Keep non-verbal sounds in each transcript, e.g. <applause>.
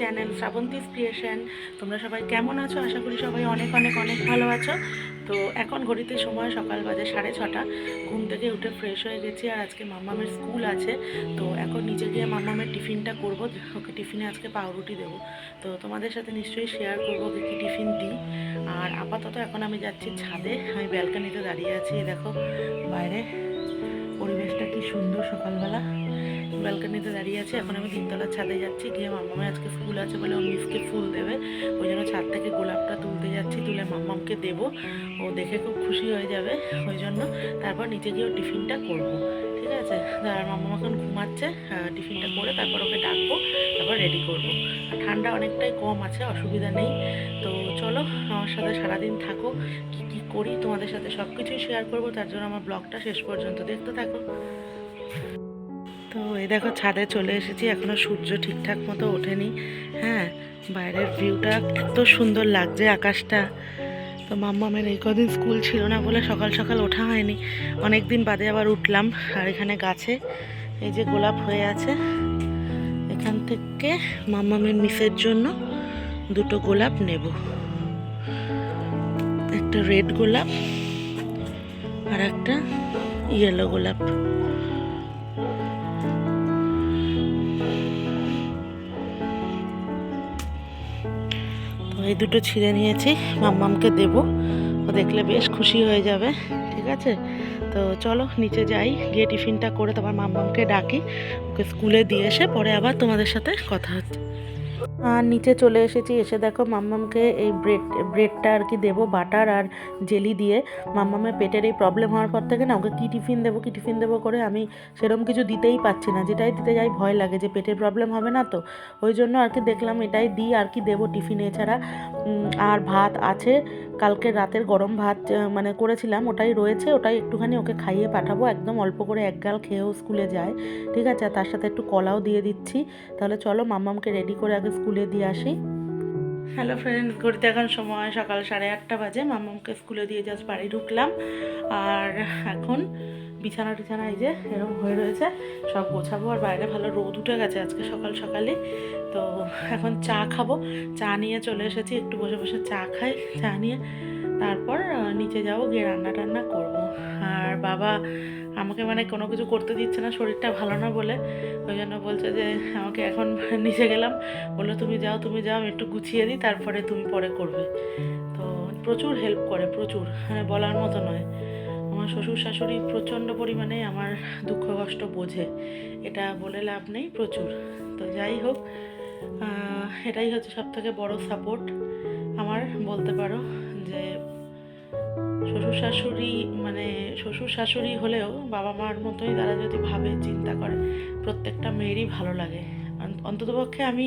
Channel Srabanti's creation তোমরা সবাই কেমন আছো? আশা করি সবাই অনেক অনেক অনেক ভালো আছো। তো এখন ঘড়িতে সময় সকাল বাজে সাড়ে ছটা। ঘুম থেকে উঠে ফ্রেশ হয়ে গেছি আর আজকে মাম্মামের স্কুল আছে। তো এখন নিচে গিয়ে মাম্মামের টিফিনটা করব। ওকে টিফিনে আজকে পাউরুটি দেবো। তো তোমাদের সাথে নিশ্চয়ই শেয়ার করব ওকে কী টিফিন দিই। আর আপাতত এখন আমি যাচ্ছি ছাদে। আমি ব্যালকানিতে দাঁড়িয়ে আছি, দেখো। বাইরে পরিবেশটা কি সুন্দর সকালবেলা। ব্যালকানিতে দাঁড়িয়ে আছি। এখন আমি তিনতলার ছাদে যাচ্ছি। গিয়ে মাম্মামের আজকে স্কুল আছে বলে ও মিসকে ফুল দেবে। ওই জন্য ছাদ থেকে গোলাপটা তুলতে যাচ্ছি, তুলে মাম্মামকে দেবো। ও দেখে খুব খুশি হয়ে যাবে। ওই জন্য তারপর নিচে গিয়ে টিফিনটা করব। ঠিক আছে? আর মাম্মাম এখন ঘুমাচ্ছে। টিফিনটা করে তারপর ওকে ডাকবো, তারপর রেডি করব। আর ঠান্ডা অনেকটাই কম আছে, অসুবিধা নেই। তো চলো, আমার সাথে সারাদিন থাকো। কি কি করি তোমাদের সাথে সব কিছুই শেয়ার করব। তার জন্য আমার ব্লগটা শেষ পর্যন্ত দেখতে থাকো। তো এই দেখো ছাদে চলে এসেছি, এখনও সূর্য ঠিকঠাক মতো ওঠেনি। হ্যাঁ বাইরের ভিউটা এত সুন্দর লাগছে আকাশটা। তো মাম্মামের এই কদিন স্কুল ছিল না বলে সকাল সকাল ওঠা হয়নি। অনেক দিন বাদে আবার উঠলাম, আর এখানে গাছে এই যে গোলাপ হয়ে আছে। এখান থেকে মাম্মামের মিসের জন্য দুটো গোলাপ নেব। একটা রেড গোলাপ আর একটা ইয়েলো গোলাপ। এই দুটো ছিঁড়ে নিয়েছি, মাম্মামকে দেব। ও দেখলে বেশ খুশি হয়ে যাবে, ঠিক আছে? তো চলো, নিচে যাই, গিয়ে টিফিনটা করে তারপর মাম্মামকে ডাকি, ওকে স্কুলে দিয়ে এসে পরে আবার তোমাদের সাথে কথা হচ্ছে। আর নিচে চলে এসেছি, এসে দেখো মাম্মামকে এই ব্রেড, ব্রেডটা আর কি দেবো, বাটার আর জেলি দিয়ে। মাম্মামের পেটের এই প্রবলেম হওয়ার পর থেকে না, ওকে কী টিফিন দেবো, কী টিফিন দেবো করে আমি সেরকম কিছু দিতেই পাচ্ছি না। যেটাই দিতে যাই ভয় লাগে যে পেটের প্রবলেম হবে না তো। ওই জন্য আর কি দেখলাম এটাই দিই আর কি দেবো টিফিনে এছাড়া। আর ভাত আছে, কালকে রাতের গরম ভাত মানে করেছিলাম, ওটাই রয়েছে, ওটাই একটুখানি ওকে খাইয়ে পাঠাবো, একদম অল্প করে এক গাল খেয়েও স্কুলে যায়। ঠিক আছে, আর তার সাথে একটু কলাও দিয়ে দিচ্ছি। তাহলে চলো মাম্মামকে রেডি করে আগে স্কুলে দিয়ে আসি। হ্যালো ফ্রেন্ডস ঘুরতে এখন সময় সকাল সাড়ে আটটা বাজে। মাম্মামকে স্কুলে দিয়ে জাস্ট বাড়ি ঢুকলাম। আর এখন বিছানা টিছানা এই যে এরকম হয়ে রয়েছে, সব গোছাবো। আর বাইরে ভালো রোদ উঠে গেছে আজকে সকাল সকালে তো এখন চা খাব। চা নিয়ে চলে এসেছি, একটু বসে বসে চা খাই, চা নিয়ে। তারপর নিচে যাব, গিয়ে রান্না টান্না করব। আর বাবা আমাকে মানে কোনো কিছু করতে দিচ্ছে না, শরীরটা ভালো না বলে। ওই জন্য বলছে যে, আমাকে এখন <laughs> নিচে গেলাম। বলল, তুমি যাও তুমি যাও একটু গুছিয়ে দিই, তারপরে তুমি পরে করবে। তো প্রচুর হেল্প করে, প্রচুর। মানে বলার মতো নয়। আমার শ্বশুর শাশুড়ি প্রচণ্ড পরিমাণে আমার দুঃখ কষ্ট বোঝে। এটা বলে লাভ নেই, প্রচুর। তো যাই হোক এটাই হচ্ছে সব থেকে বড় সাপোর্ট আমার বলতে পারো যে শ্বশুর শাশুড়ি মানে শ্বশুর শাশুড়ি হলেও বাবা মার মতোই তারা যদি ভাবে, চিন্তা করে, প্রত্যেকটা মেয়েরই ভালো লাগে। অন্ততপক্ষে আমি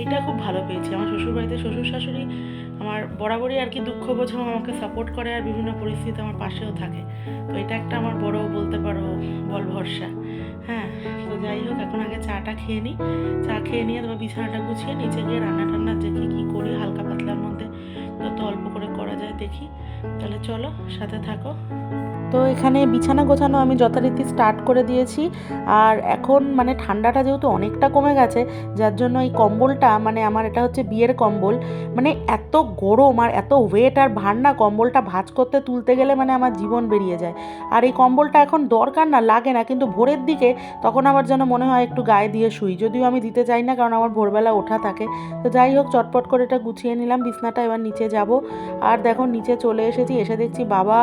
এইটা খুব ভালো পেয়েছি। আমার শ্বশুরবাড়িতে শ্বশুর শাশুড়ি আমার বরাবরই আর কি দুঃখ বোঝাও আমাকে সাপোর্ট করে আর বিভিন্ন পরিস্থিতি আমার পাশেও থাকে। তো এটা একটা আমার বড় বলতে পারো, বল ভরসা। হ্যাঁ তো যাই হোক, এখন আগে চাটা খেয়ে নিই চা খেয়ে নিয়ে তারপর বিছানাটা গুছিয়ে নিচে গিয়ে রান্না টান্না দেখি কী করি, হালকা পাতলার মধ্যে যত অল্প করে করা যায় দেখি। তাহলে চলো সাথে থাকো। তো এখানে বিছানা গোছানো আমি যথারীতি স্টার্ট করে দিয়েছি। আর এখন মানে ঠান্ডাটা যেহেতু অনেকটা কমে গেছে, যার জন্য এই কম্বলটা মানে আমার এটা হচ্ছে বিয়ের কম্বল। মানে এত গরম আর এত ওয়েট আর ভার না কম্বলটা ভাঁজ করতে তুলতে গেলে মানে আমার জীবন বেরিয়ে যায়। আর এই কম্বলটা এখন দরকার না, লাগে না, কিন্তু ভোরের দিকে তখন আমার যেন মনে হয় একটু গায়ে দিয়ে শুই। যদিও আমি দিতে চাই না, কারণ আমার ভোরবেলা ওঠা থাকে। তো যাই হোক, চটপট করে এটা গুছিয়ে নিলাম, বিছনাটা এবার নিচে যাব। আর দেখো, নিচে চলে এসেছি, এসে দেখছি বাবা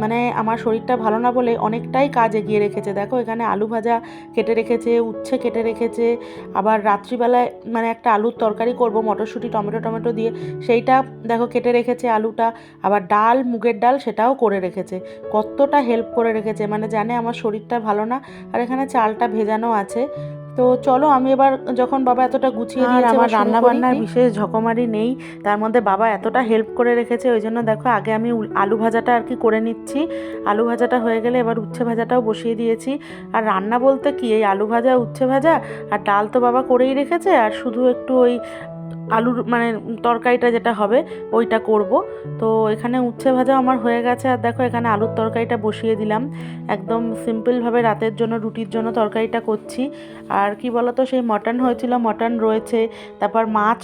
মানে আমার শরীরটা ভালো না বলে অনেকটাই কাজ এগিয়ে রেখেছে। দেখো, এখানে আলু ভাজা কেটে রেখেছে, উচ্ছে কেটে রেখেছে, আবার রাত্রিবেলায় মানে একটা আলুর তরকারি করব, মটরশুঁটি, টমেটো টমেটো দিয়ে, সেইটা দেখো কেটে রেখেছে আলুটা, আবার ডাল, মুগের ডাল সেটাও করে রেখেছে। কতটা হেল্প করে রেখেছে মানে জানে আমার শরীরটা ভালো না, আর এখানে চালটা ভেজানো আছে। তো চলো আমি এবার যখন বাবা এতটা গুছিয়ে আর আমার রান্না বান্নার বিশেষ ঝকমারি নেই তার মধ্যে বাবা এতটা হেল্প করে রেখেছে ওই জন্য দেখো আগে আমি আলু ভাজাটা আর কি করে নিচ্ছি। আলু ভাজাটা হয়ে গেলে এবার উচ্ছে ভাজাটাও বসিয়ে দিয়েছি। আর রান্না বলতে কি এই আলু ভাজা উচ্ছে ভাজা আর ডাল তো বাবা করেই রেখেছে আর শুধু একটু ওই আলুর মানে তরকারিটা যেটা হবে, ওইটা করব। তো এখানে উচ্ছে ভাজা আমার হয়ে গেছে। আর দেখো এখানে আলুর তরকারিটা বসিয়ে দিলাম। একদম সিম্পলভাবে রাতের জন্য, রুটির জন্য তরকারিটা করছি। আর কি বলতো, সেই মটন হয়েছিল, মটন রয়েছে, তারপর মাছ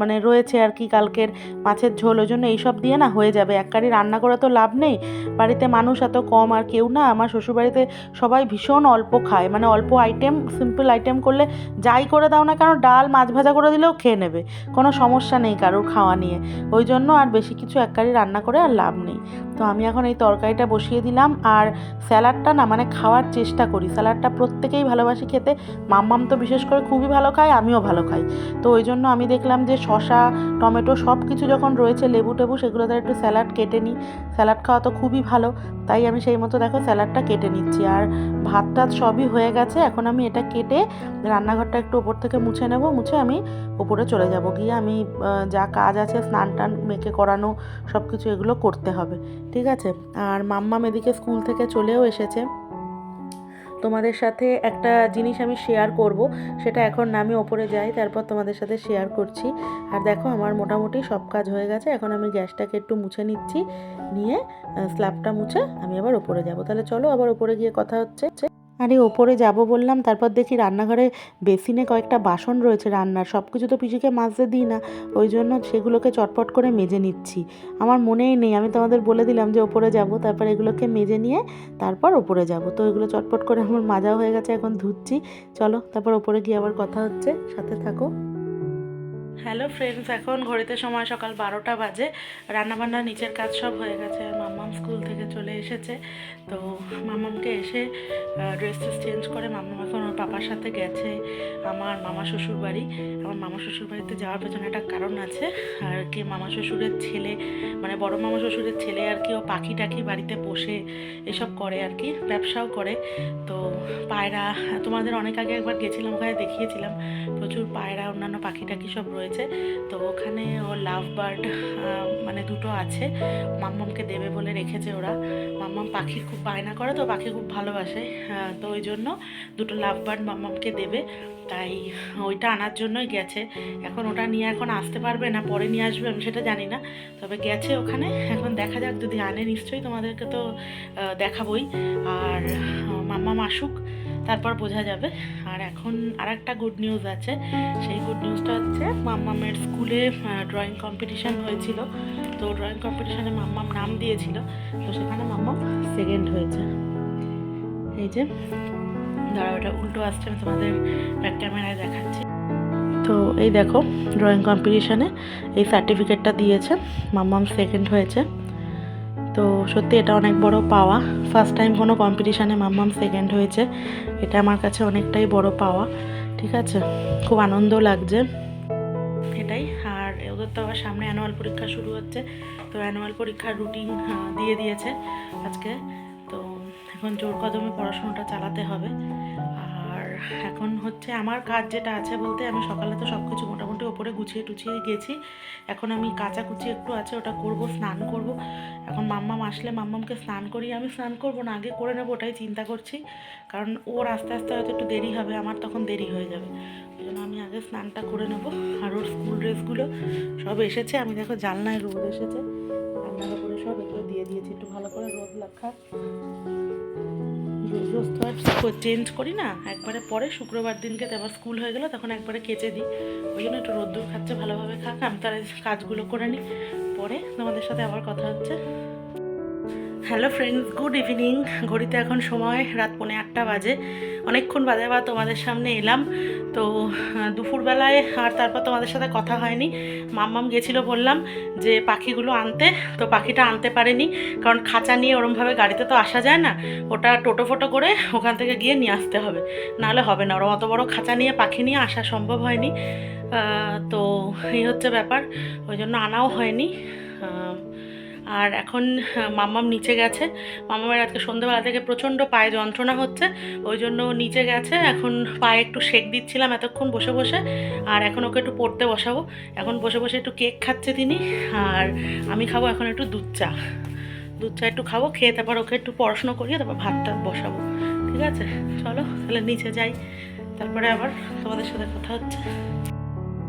মানে রয়েছে আর কি কালকের মাছের ঝোল। ওই জন্য এইসব দিয়ে না হয়ে যাবে। এক কারি রান্না করে তো লাভ নেই। বাড়িতে মানুষ এত কম আর কেউ না। আমার শ্বশুরবাড়িতে সবাই ভীষণ অল্প খায়। মানে অল্প আইটেম সিম্পল আইটেম করলে যাই করে দাও না কেন, ডাল মাছ ভাজা করে দিলেও খেয়ে নেবে। কোনো সমস্যা নেই কারোর খাওয়া নিয়ে। ওই জন্য আর বেশি কিছু এক কারি রান্না করে আর লাভ নেই। তো আমি এখন এই তরকারিটা বসিয়ে দিলাম আর স্যালাডটা না মানে খাওয়ার চেষ্টা করি। স্যালাডটা প্রত্যেকেই ভালোবাসি খেতে। মাম্মাম তো বিশেষ করে খুবই ভালো খায়, আমিও ভালো খাই। তো ওই জন্য আমি দেখলাম যে শশা টমেটো সব কিছু যখন রয়েছে, লেবু টেবু, সেগুলো তার একটু স্যালাড কেটে নিই। স্যালাড খাওয়া তো খুবই ভালো। তাই আমি সেই মতো দেখো স্যালাডটা কেটে নিচ্ছি। আর ভাত টাত সবই হয়ে গেছে। এখন আমি এটা কেটে রান্নাঘরটা একটু ওপর থেকে মুছে নেব। মুছে আমি ওপরে চলে যাব। গিয়ে আমি যা কাজ আছে, স্নান টান মেখে করানো সব কিছু এগুলো করতে হবে, ঠিক আছে? আর মাম্মাম এদিকে স্কুল থেকে চলেও এসেছে। তোমাদের সাথে একটা জিনিস আমি শেয়ার করব, সেটা এখন আমি ওপরে যাই, তারপর তোমাদের সাথে শেয়ার করছি। আর দেখো, আমার মোটামুটি সব কাজ হয়ে গেছে, এখন আমি গ্যাসটাকে একটু মুছে নিচ্ছি, নিয়ে স্ল্যাবটা মুছে আমি আবার ওপরে যাব। তাহলে চলো আবার ওপরে গিয়ে কথা হচ্ছে। আরে, ওপরে যাব বললাম, তারপর দেখি রান্নাঘরে বেসিনে কয়েকটা বাসন রয়েছে রান্নার সব কিছু তো পিসিকে মাজতে দিই না, ওই জন্য সেগুলোকে চটপট করে মেজে নিচ্ছি। আমার মনেই নেই, আমি তোমাদের বলে দিলাম যে ওপরে যাব, তারপর এগুলোকে মেজে নিয়ে তারপর ওপরে যাব। তো এগুলো চটপট করে আমার মাজাও হয়ে গেছে, এখন ধুচ্ছি। চলো, তারপর ওপরে গিয়ে আবার কথা হচ্ছে, সাথে থাকো। হ্যালো ফ্রেন্ডস এখন ঘড়িতে সময় সকাল বারোটা বাজে। রান্নাবান্না নিচের কাজ সব হয়ে গেছে। আর মাম্মাম স্কুল থেকে চলে এসেছে। তো মাম্মামকে এসে ড্রেস ট্রেস চেঞ্জ করে মাম্মাম এখন ওর পাপার সাথে গেছে। আমার মামা শ্বশুর বাড়ি। আমার মামা শ্বশুর বাড়িতে যাওয়ার পেছনে একটা কারণ আছে। আর কি, মামা শ্বশুরের ছেলে মানে বড় মামা শ্বশুরের ছেলে আর কি, ও পাখি টাখি বাড়িতে বসে এসব করে আর কি, ব্যবসাও করে। তো পায়রা, তোমাদের অনেক আগে একবার গেছিলাম, ওখানে দেখিয়েছিলাম। প্রচুর পায়রা, অন্যান্য পাখি টাখি সব রয়েছে তো ওখানে ও লাভ বার্ড মানে দুটো আছে। মাম্মামকে দেবে বলে রেখেছে ওরা। মাম্মাম পাখি খুব বায়না করে তো পাখি খুব ভালোবাসে। তো ওই জন্য দুটো লাভ বার্ড মাম্মামকে দেবে। তাই ওইটা আনার জন্যই গেছে। এখন ওটা নিয়ে এখন আসতে পারবে না, পরে নিয়ে আসবে আমি সেটা জানি না। তবে গেছে ওখানে। এখন দেখা যাক, যদি আনে নিশ্চয়ই তোমাদেরকে তো দেখাবই। আর মাম্মাম আসুক তারপর বোঝা যাবে। আর এখন আর একটা গুড নিউজ আছে। সেই গুড নিউজটা হচ্ছে মাম্মামের স্কুলে ড্রয়িং কম্পিটিশান হয়েছিল। তো ড্রয়িং কম্পিটিশানে মাম্মাম নাম দিয়েছিল। তো সেখানে মাম্মাম সেকেন্ড হয়েছে। এই যে দাঁড়া ওটা উল্টো আসছে, আমি তোমাদের ব্যাক ক্যামেরায় দেখাচ্ছি। তো এই দেখো ড্রয়িং কম্পিটিশানে এই সার্টিফিকেটটা দিয়েছে। মাম্মাম সেকেন্ড হয়েছে। তো সত্যি এটা অনেক বড় পাওয়া। ফার্স্ট টাইম কোনো কম্পিটিশানে মাম্মাম সেকেন্ড হয়েছে। এটা আমার কাছে অনেকটাই বড় পাওয়া। ঠিক আছে? খুব আনন্দ লাগছে। এটাই। আর ওদের তো আবার সামনে অ্যানুয়াল পরীক্ষা শুরু হচ্ছে। তো অ্যানুয়াল পরীক্ষার রুটিন দিয়ে দিয়েছে আজকে। তো এখন জোর কদমে পড়াশোনাটা চালাতে হবে। এখন হচ্ছে আমার কাজ যেটা আছে বলতে আমি সকালে তো সব কিছু মোটামুটি ওপরে গুছিয়ে টুছিয়ে গেছি। এখন আমি কাচাকুচি একটু আছে, ওটা করব, স্নান করব। এখন মাম্মাম আসলে মাম্মামকে স্নান করিয়ে আমি স্নান করব না, আগে করে নেব ওটাই চিন্তা করছি। কারণ ওর আস্তে আস্তে হয়তো একটু দেরি হবে, আমার তখন দেরি হয়ে যাবে। ওই জন্য আমি আগে স্নানটা করে নেব। আর ওর স্কুল ড্রেসগুলো সব এসেছে, আমি দেখো জানলায় রোদ এসেছে। রান্নার উপরে সব এগুলো দিয়ে দিয়েছি, একটু ভালো করে রোদ রাখা চেঞ্জ করি না, একবারে পরে শুক্রবার দিনকে আবার স্কুল হয়ে গেলো, তখন একবারে কেচে দিই। ওই জন্য একটু রোদ্দুর খাচ্ছে, ভালোভাবে খাক, আমি তার কাজগুলো করে নিই। পরে তোমাদের সাথে আবার কথা হচ্ছে। হ্যালো ফ্রেন্ডস গুড ইভিনিং ঘড়িতে এখন সময় রাত পৌনে আটটা বাজে। অনেকক্ষণ বাদে আবার তোমাদের সামনে এলাম। তো দুপুরবেলায় আর তারপর তোমাদের সাথে কথা হয়নি। মাম্মাম গেছিল বললাম যে, পাখিগুলো আনতে। তো পাখিটা আনতে পারেনি। কারণ খাঁচা নিয়ে ওরমভাবে গাড়িতে তো আসা যায় না। ওটা টোটো ফোটো করে ওখান থেকে গিয়ে নিয়ে আসতে হবে। নাহলে হবে না। ওরম অত বড় খাঁচা নিয়ে, পাখি নিয়ে আসা সম্ভব হয়নি। তো এই হচ্ছে ব্যাপার। ওই জন্য আনাও হয়নি। আর এখন আহ, মাম্মাম নিচে গেছে। মাম্মামের আজকে সন্ধ্যেবেলা থেকে প্রচণ্ড পায়ে যন্ত্রণা হচ্ছে ওই জন্য নিচে গেছে। এখন পায়ে একটু শেক দিচ্ছিলাম এতক্ষণ বসে বসে আর এখন ওকে একটু পড়তে বসাবো। এখন বসে বসে একটু কেক খাচ্ছে তিনি আর আমি খাব এখন একটু দুধ চা। দুধ চা একটু খাব খেয়ে তারপর ওকে একটু পড়াশুনো করিয়ে তারপর ভাতটা বসাবো। ঠিক আছে? চলো তাহলে নিচে যাই। তারপরে আবার তোমাদের সাথে কথা হচ্ছে।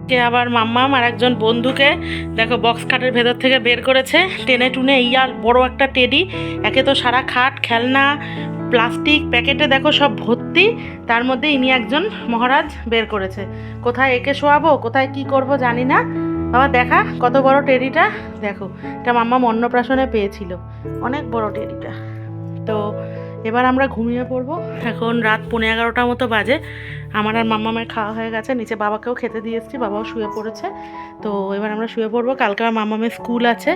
কে আবার মাম্মাম আর একজন বন্ধুকে, দেখো বক্স খাটের ভেতর থেকে বের করেছে। টেনে টুনে ইয়ার বড় একটা টেডি একে তো সারা খাট, খেলনা প্লাস্টিক প্যাকেটে দেখো সব ভর্তি। তার মধ্যে ইনি একজন মহারাজ বের করেছে। কোথায় একে শোয়াবো, কোথায় কি করব জানি না। বাবা দেখা কত বড় টেডিটা দেখো, এটা মাম্মাম অন্নপ্রাশনে পেয়েছিল। অনেক বড় টেডিটা তো এবার আমরা ঘুমিয়ে পড়ব। এখন রাত পনেরো এগারোটার মতো বাজে। আমার আর মাম্মামের খাওয়া হয়ে গেছে নিচে বাবাকেও খেতে দিয়ে এসেছি বাবাও শুয়ে পড়েছে। তো এবার আমরা শুয়ে পড়ব কালকে আমার মাম্মামের স্কুল আছে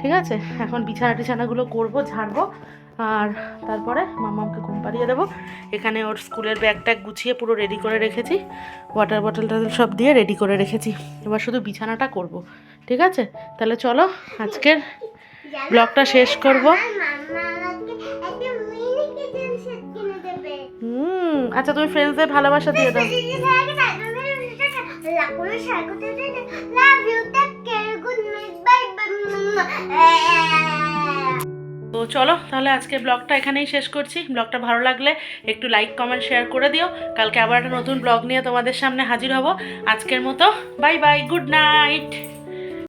ঠিক আছে? এখন বিছানা টিছানাগুলো করব ঝাড়বো আর তারপরে মাম্মামকে ঘুম পাড়িয়ে দেবো। এখানে ওর স্কুলের ব্যাগটা গুছিয়ে পুরো রেডি করে রেখেছি ওয়াটার বটল টটল সব দিয়ে রেডি করে রেখেছি। এবার শুধু বিছানাটা করব ঠিক আছে? তাহলে চলো আজকের ব্লগটা শেষ করব। আচ্ছা তুমি ফ্রেন্ডসদের ভালোবাসা দিয়ে দাও। তো চলো, তাহলে আজকে ব্লগটা এখানেই শেষ করছি। ব্লগটা ভালো লাগলে একটু লাইক কমেন্ট শেয়ার করে দিও। কালকে আবার একটা নতুন ব্লগ নিয়ে তোমাদের সামনে হাজির হব। আজকের মতো বাই বাই গুড নাইট